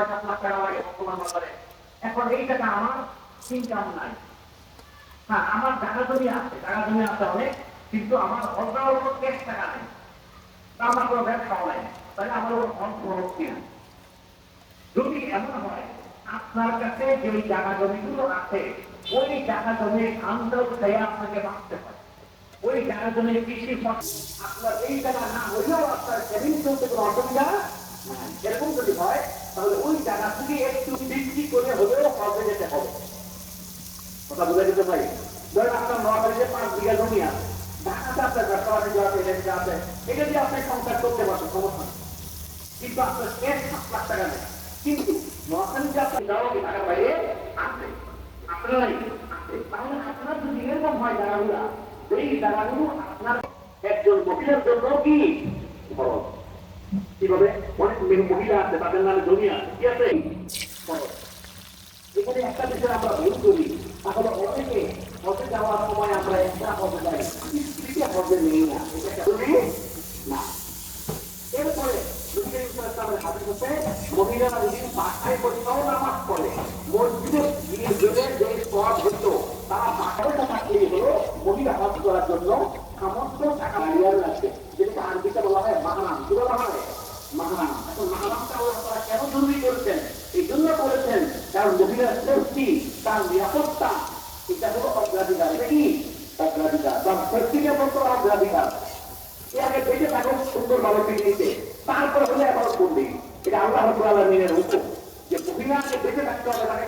সাত লাখ টাকা এখন এই টাকা আমার ইনকাম নাই হ্যাঁ আমার টাকা জমি আছে টাকা জমি আছে অনেক কিন্তু আমার অর্ডার উপর ক্যাশ টাকা নেই আমার কোনো ব্যবসাও নাই তাহলে আমার উপর খরচ কিনা যদি এমন হয় আপনার কাছে যে জায়গা জমিগুলো আছে ওই জায়গা জমির আন্দোল খেয়ে আপনাকে বাঁচতে পারে ওই জায়গা জমির কৃষি আপনার এই জায়গা না হলেও আপনার সেভিং চলতে কোনো অসুবিধা এরকম যদি হয় তাহলে ওই জায়গা থেকে একটু বিক্রি করে হলেও ফসল যেতে হবে। কথা বুঝে যেতে পারি ধরেন আপনার নোয়াখালীতে পাঁচ বিঘা জমি আছে। আপনার এটা দিয়ে আপনি সংসার করতে পারছেন কিন্তু আপনার এক সাত লাখ টাকা নেই। কিন্তু টাকা আপনার একজন মহিলার জন্য কি কীভাবে অনেক মহিলা আছে, তাদের নামে জমি আছে। কি আছে? এখানে একটা বিষয় আমরা ভুল করি। তাহলে অনেকে হজে যাওয়ার সময় আমরা একটা হজে যাই। তৃতীয় হজে নেই না। এটা জরুরি না। এরপরে দুদিন হাতে হাতে মহিলারা যদি বাসায় বসেও নামাজ পড়ে মসজিদে গিয়ে গেলে যে পথ হতো তারা বাসায় থাকলেই হলো মহিলা হজ করার জন্য সমস্ত টাকা হারিয়ার লাগবে যেটাকে আরবিতে বলা হয় মাহানাম কি বলা হয় মাহানাম এখন মাহানামটা আল্লাহ তাআলা কেন জরুরি করেছেন এই জন্য করেছেন কারণ মহিলার সেফটি তার নিরাপত্তা এটা হলো অগ্রাধিকার এটা কি অগ্রাধিকার বা সেফটিকে বলতো অগ্রাধিকার এ আগে বেঁচে থাকো সুন্দরভাবে পৃথিবীতে তারপর হলে আবার করবে এটা আল্লাহ আলামিনের হুকুম যে মহিলাকে বেঁচে থাকতে হবে তাকে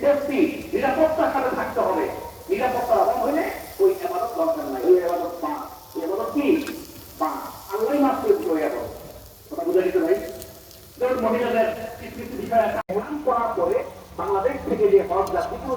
সেফটি নিরাপত্তার সাথে থাকতে হবে নিরাপত্তার অভাব হলে ওই এবাদত দরকার নাই ওই এবাদত পা ওই এবাদত কি পা আল্লাহ মাত্র ওই এবাদত কথা বুঝে গেছে ভাই যেমন মহিলাদের কিছু কিছু বিষয় আছে এমন করার পরে বাংলাদেশ থেকে যে হজ যাত্রীগুলো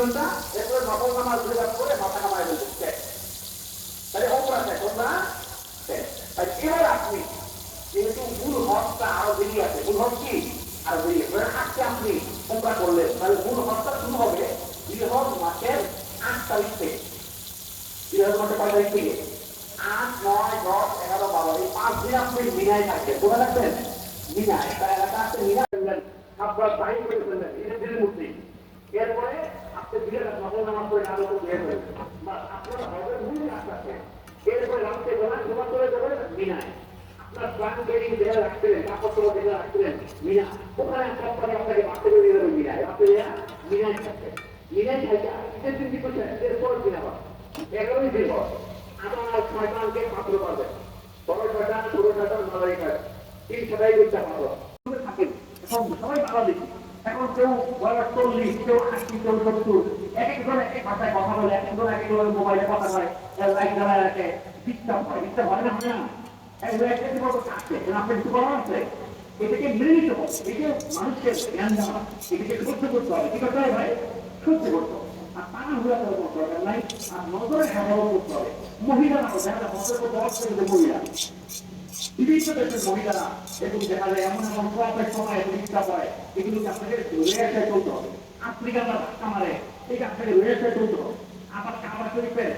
ঘণ্টা, এরপরে নকল নামাজ দুই ঘণ্টা করে মাথা কামায় ফেলছে তাহলে ওমরা শেষ আর এবার আপনি যেহেতু মূল হজটা আরও বেরিয়ে আছে, মূল হজ কি? আরও বেরিয়ে আছে। আজকে আপনি ওমরা করলেন তাহলে মূল হজটা শুরু হবে হজ মাসের আট তারিখ থেকে। হাজার মাসের কয় তারিখ থেকে? আট, নয়, দশ, এগারো, বারো, এই পাঁচ দিন আপনি মিনায় থাকবেন। কোথায় থাকবেন মিনায়। একটা এলাকা আছে মিনা ফেললেন আপনার টাইম করে ফেললেন এরপরে নকল নামাজ করে আলো তো বের হয়ে বা আপনার হজের মূল কাজ আছে এরপরে রাত্রে বেলা জমা করে দেবেন মিনায় আপনার প্ল্যান বেরিং দেওয়া রাখছিলেন কাপড় তোলা দেওয়া রাখছিলেন মিনা ওখানে সবটাকে আপনাকে বাড়তে বেরিয়ে দেবেন মিনায় আপনি মিনায় থাকবেন মিনায় থাকে ঈদের দিন কি করছেন এরপর দিন আবার এগারোই দিন পর আপনার শয়তানকে মাত্র পারবেন বড় শয়তান ছোট শয়তান মারাই করে তিন সবাই সবাই বাংলাদেশি এখন কেউ বয়স চল্লিশ, কেউ আশি, কেউ সত্তর। এক একজন এক এক ভাষায় কথা বলে, এক একজন এক একজন মোবাইলে কথা বলে লাইট জ্বালায় রাখে ডিস্টার্ব হয় ডিস্টার্ব হয় না হয় না। এটাকে আর তারা আর নজরে হেফাজত বিভিন্ন দেশের মহিলারা এবং দেখা যায় এমন এমন প্রপের সময় চিকিৎসা করে এগুলোকে আপনাকে রয়েছে চলতে হবে আফ্রিকানরা ধাক্কা মারে ঠিক আপনাকে রয়েছে চলতে হবে আবার কাবার শরীফের?